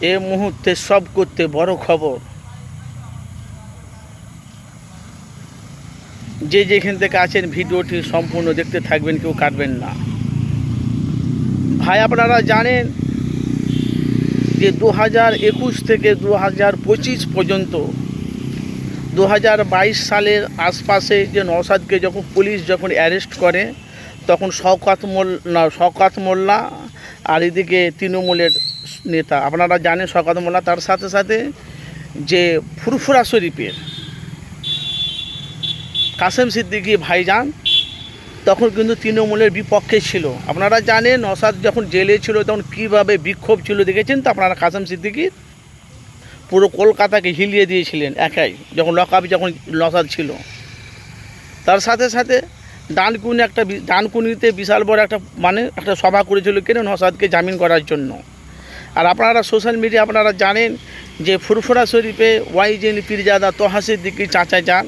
এ মুহূর্তে সব করতে বড় খবর। যে যেখান থেকে আছেন, ভিডিওটি সম্পূর্ণ দেখতে থাকবেন, কেউ কাটবেন না। ভাই, আপনারা জানেন যে দু হাজার একুশ থেকে দু হাজার পঁচিশ পর্যন্ত দু হাজার বাইশ সালের আশপাশে যে নওসাদকে যখন পুলিশ যখন অ্যারেস্ট করে, তখন শওকাত মোল্লা শওকাত মোল্লা আর এদিকে তৃণমূলের নেতা। আপনারা জানেন শওকাত মোল্লা তার সাথে সাথে যে ফুরফুরা শরীফের কাসেম সিদ্দিকী ভাইজান, তখন কিন্তু তৃণমূলের বিপক্ষে ছিল। আপনারা জানেন নসাদ যখন জেলে ছিল, তখন কীভাবে বিক্ষোভ ছিল দেখেছেন তো? আপনারা কাসেম সিদ্দিকির পুরো কলকাতাকে হিলিয়ে দিয়েছিলেন একাই, যখন লকআপ যখন নসাদ ছিল। তার সাথে সাথে ডানকুনি একটা ডানকুনিতে বিশাল বড় একটা মানে একটা সভা করেছিল কেন নসাদকে জামিন করার জন্য? আর আপনারা সোশ্যাল মিডিয়া আপনারা জানেন যে ফুরফুরা শরীফে ওয়াইজেন পীরজাদা তহাসির দিকে চাচা যান,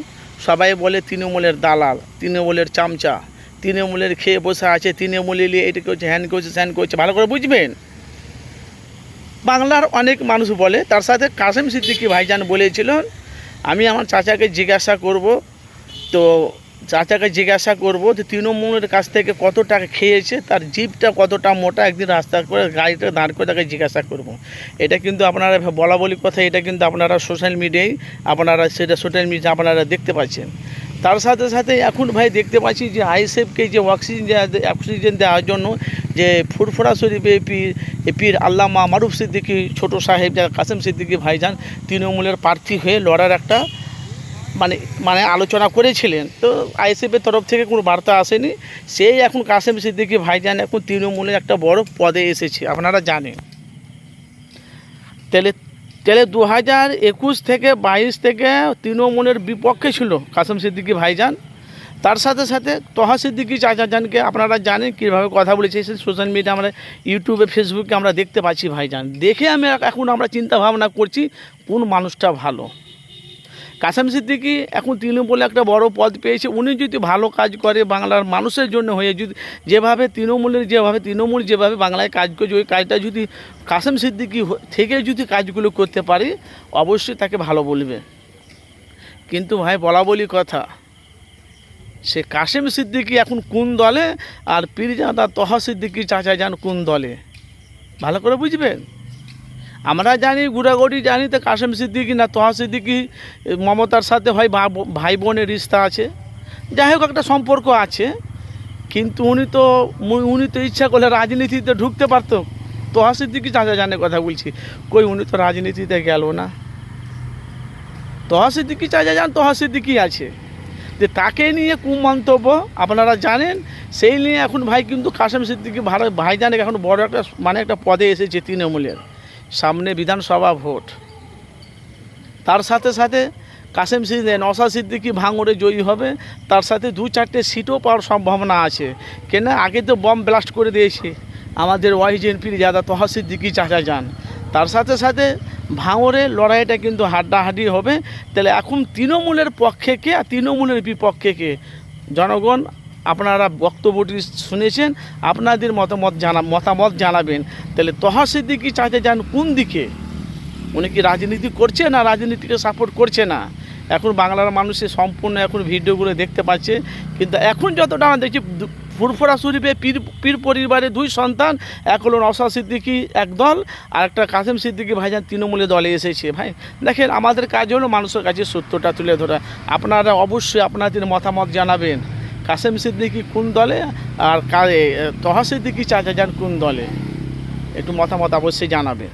সবাই বলে তৃণমূলের দালাল, তৃণমূলের চামচা, তৃণমূলের খেয়ে বসে আছে, তৃণমূলে নিয়ে এটা করছে, হ্যান করছে, স্যান করছে, ভালো করে বুঝবেন। বাংলার অনেক মানুষ বলে, তার সাথে কাসেম সিদ্দিকি ভাইজান বলেছিলেন, আমি আমার চাচাকে জিজ্ঞাসা করব, তো চাচাকে জিজ্ঞাসা করব যে তৃণমূলের কাছ থেকে কত টাকা খেয়েছে, তার জিপটা কতটা মোটা, একদিন রাস্তা করে গাড়িটা দাঁড় করে তাকে জিজ্ঞাসা করব। এটা কিন্তু আপনারা বলা বলি কথা, এটা কিন্তু আপনারা সোশ্যাল মিডিয়ায় আপনারা সেটা সোশ্যাল মিডিয়া আপনারা দেখতে পাচ্ছেন। তার সাথে সাথে এখন ভাই দেখতে পাচ্ছি যে আইএসএফকে যে অক্সিজেন অক্সিজেন দেওয়ার জন্য যে ফুরফুরা শরীফে পীর পীর আল্লামা মারুফ সিদ্দিকি, ছোট সাহেব যা কাসেম সিদ্দিকী ভাইজান তৃণমূলের প্রার্থী হয়ে লড়ার একটা মানে মানে আলোচনা করেছিলেন, তো আইএসএফের তরফ থেকে কোনো বার্তা আসেনি। সেই এখন কাসেম সিদ্দিকী ভাইজান এখন তৃণমূলের একটা বড় পদে এসেছে, আপনারা জানেন। তাহলে তাহলে দু হাজার একুশ থেকে বাইশ থেকে তৃণমূলের বিপক্ষে ছিল কাসেম সিদ্দিকী ভাইজান। তার সাথে সাথে তহা সিদ্দিকী চাচাজানকে আপনারা জানেন কীভাবে কথা বলেছে সোশ্যাল মিডিয়া আমরা ইউটিউবে, ফেসবুকে আমরা দেখতে পাচ্ছি ভাইজান। দেখে আমি এখন আমরা চিন্তা ভাবনা করছি, কোন মানুষটা ভালো। কাসেম সিদ্দিকি এখন তৃণমূলে একটা বড় পদ পেয়েছে। উনি যদি ভালো কাজ করে বাংলার মানুষের জন্য হয়ে, যদি যেভাবে তৃণমূলের, যেভাবে তৃণমূল যেভাবে বাংলায় কাজ করছে, ওই কাজটা যদি কাসেম সিদ্দিকি থেকে যদি কাজগুলো করতে পারে, অবশ্যই তাকে ভালো বলবে। কিন্তু ভাই, বলা বলি কথা, সে কাসেম সিদ্দিকি এখন কোন দলে আর পীরজাদা তহা সিদ্দিকি চাচা যান কোন দলে? ভালো করে বুঝবেন? আমরা জানি, গুড়াগুড়ি জানি, তো কাশেম সিদ্দিকি না তোহা সিদ্দিকি মমতার সাথে হয় ভাই বোনের রিস্তা আছে। যাই হোক, একটা সম্পর্ক আছে। কিন্তু উনি তো উনি তো ইচ্ছা করলে রাজনীতিতে ঢুকতে পারতো। তোহা সিদ্দিকি চাচা জানে কথা বলছি। কই, উনি তো রাজনীতিতে গেল না। তোহা সিদ্দিকি চাচা যান তোহা সিদ্দিকি আছে। যে তাকে নিয়ে কুমন্তব্য আপনারা জানেন, সেই নিয়ে এখন ভাই কিন্তু কাসেম সিদ্দিকি ভাই জানে এখন বড় একটা মানে একটা পদে এসেছে তৃণমূলের। সামনে বিধানসভা ভোট। তার সাথে সাথে কাসেম সিদ্দিক নসা সিদ্দিকি ভাঙড়ে জয়ী হবে। তার সাথে দু চারটে সিটও পাওয়ার সম্ভাবনা আছে। কেন আগে তো বম ব্লাস্ট করে দিয়েছে। আমাদের ওয়াইজেনপির যাদা তহা সিদ্দিকি চাচা যান। তার সাথে সাথে ভাঙড়ে লড়াইটা কিন্তু হাড্ডাহাড্ডি হবে। তাহলে এখন তৃণমূলের পক্ষে কে আর তৃণমূলের বিপক্ষে কে? জনগণ আপনারা বক্তব্যটি শুনেছেন, আপনাদের মতামত জানা মতামত জানাবেন। তাহলে তহা সিদ্দিকি চাচা যান কোন দিকে? উনি কি রাজনীতি করছে না রাজনীতিকে সাপোর্ট করছে না? এখন বাংলার মানুষের সম্পূর্ণ এখন ভিডিওগুলো দেখতে পাচ্ছে, কিন্তু এখন যতটা আমরা দেখছি ফুরফুরা শরীফে পীর পীর পরিবারে দুই সন্তান, এক হলো নসা সিদ্দিকি, এক দল, আর একটা কাসেম সিদ্দিকি ভাইজান তৃণমূলে দলে এসেছে। ভাই, দেখেন আমাদের কাজ হলো মানুষের কাছে সত্যটা তুলে ধরা। আপনারা অবশ্যই আপনাদের মতামত জানাবেন। কাসেম সিদ্দিকি কোন দলে আর তহা সিদ্দিকি চাচা যান কোন দলে? একটু মতামত অবশ্যই জানাবেন।